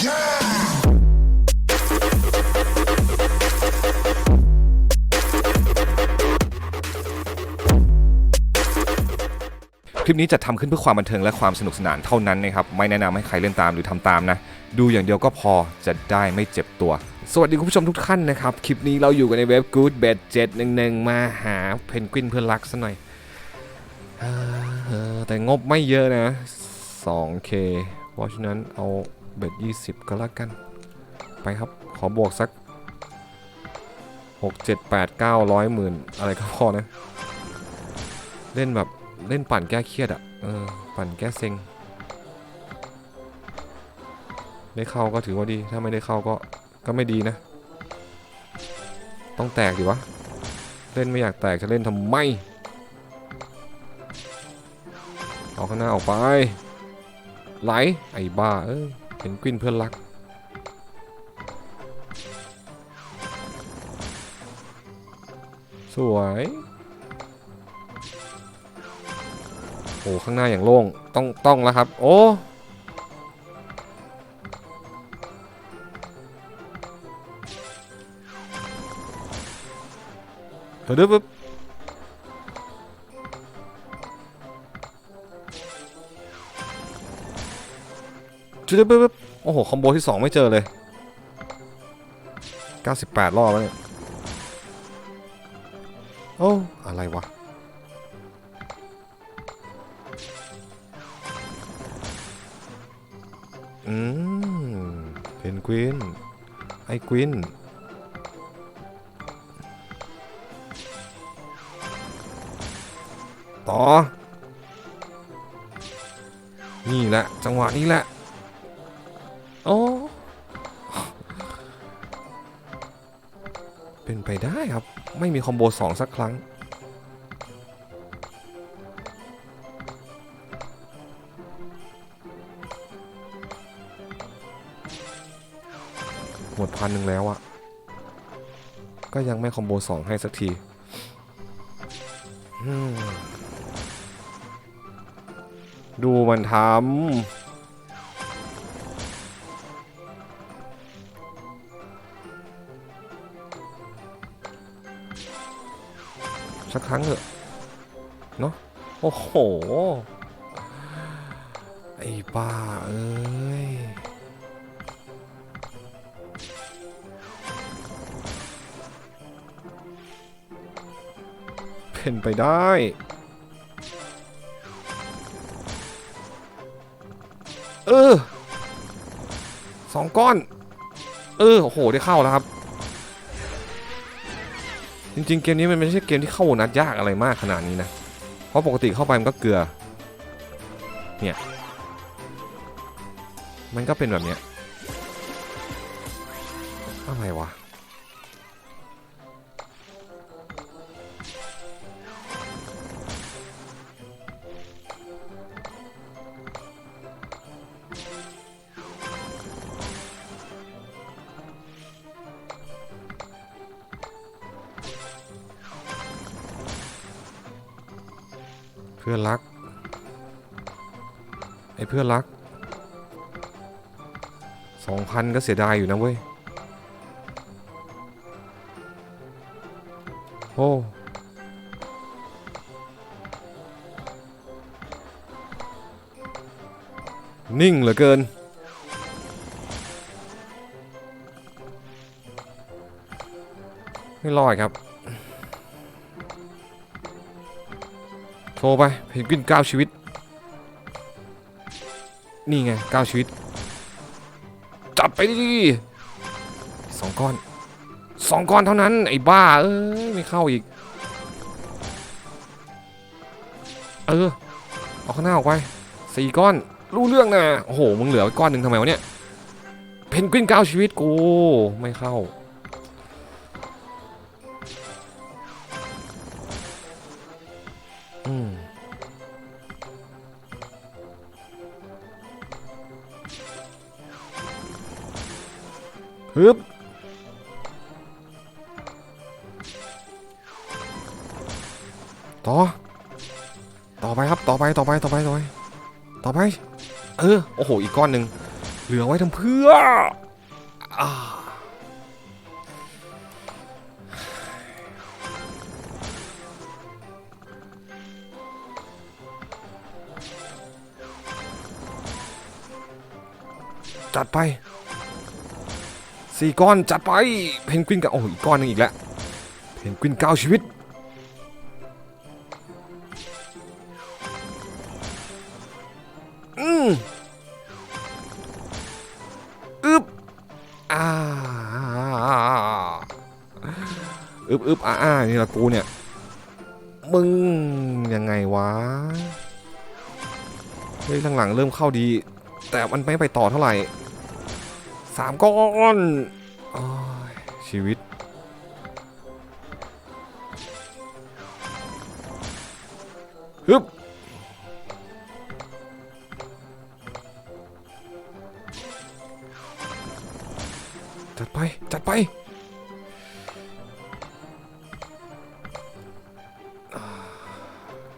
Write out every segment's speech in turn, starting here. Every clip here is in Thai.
คลิปนี้จะทำขึ้นเพื่อความบันเทิงและความสนุกสนานเท่านั้นนะครับ ไม่แนะนำให้ใครเล่นตามหรือทำตามนะ ดูอย่างเดียวก็พอจะได้ไม่เจ็บตัว สวัสดีคุณผู้ชมทุกท่านนะครับ คลิปนี้เราอยู่กันในเว็บ Good Bed 711 มาหาเพนกวินเพื่อนรักซะหน่อยเออแต่งบไม่เยอะนะ 2K เพราะฉะนั้นเอา เบ็ด20ก็แล้วกัน ไปครับ ขอบวกสัก6 7 8 9 0 0หมื่นอะไรก็พอนะ เล่นแบบเล่นปั่นแก้เครียดอะ่ะเออปั่นแก้เซ็ง ได้เข้าก็ถือว่าดี ถ้าไม่ได้เข้าก็ก็ไม่ดีนะ ต้องแตกดิวะ เล่นไม่อยากแตกจะเล่นทำไมเอาข้างหน้าออกไปไหลไอ้บ้าเอ้ย เห็นกวินเพื่อนรัก สวย โอ้ข้างหน้าอย่างโล่ง ต้องต้องแล้วครับ โอ้เดี๋ยวปึ๊บ จุดปึ๊บปึ๊บโอ้โห คอมโบที่ 2 ไม่เจอเลย 98 รอบแล้วเนี่ย โอ้ อะไรวะ อืม เพนกวิน ไอ้กวินต่อ นี่แหละ จังหวะนี้แหละ โอ้ เป็นไปได้ครับ ไม่มีคอมโบสองสักครั้ง หมดพันหนึ่งแล้วอะก็ยังไม่คอมโบสองให้สักทีดูมันทำ สักครั้งเถอะเนาะโอ้โห ไอ้บ้าเอ้ยเป็นไปได้เออสองก้อน เออโอ้โห ได้เข้าแล้วครับ จริงๆเกมนี้มันไม่ใช่เกมที่เข้านัดยากอะไรมากขนาดนี้นะ เพราะปกติเข้าไปมันก็เกลือ เนี่ย มันก็เป็นแบบเนี้ยอะไรวะ เพื่อนรัก ไอ้เพื่อนรักสองพันก็เสียดายอยู่นะเว้ย โอ้นิ่งเหลือเกิน ไม่รอดครับ โทรไปเพนกวินเก้าชีวิต นี่ไงเก้าชีวิต จัดไปดิสองก้อนสองก้อนเท่านั้น ไอ้บ้า เอ้ย ไม่เข้าอีก เออเอาข้างหน้าออกไปสี่ก้อน รู้เรื่องนะโอ้โห มึงเหลือก้อนหนึ่งทำไมวะเนี่ย เพนกวินเก้าชีวิตกู ไม่เข้า ฮึบต่อ ต่อไปครับ ต่อไป ต่อไป ต่อไป ต่อไป ต่อไป เออ โอ้โห อีกก้อนหนึ่งเหลือไว้ทำเพื่ออ่าจัดไป สี่ก้อนจัดไป เพนกวินกับโอ้ยอีกก้อนนึงอีกแล้ว เพนกวินเก้าชีวิต อืมอึบอ่าอึบอึบอ่าอ่านี่ละกูเนี่ย มึงยังไงวะ เฮ้ยหลังๆเริ่มเข้าดี แต่มันไม่ไปต่อเท่าไหร่ สามก้อนอชีวิต ฮึบจัดไป จัดไป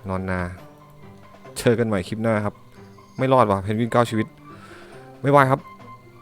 นอนนา เจอกันใหม่คลิปหน้าครับ ไม่รอดว่ะเพนวินเก้าชีวิต ไม่ไหวครับ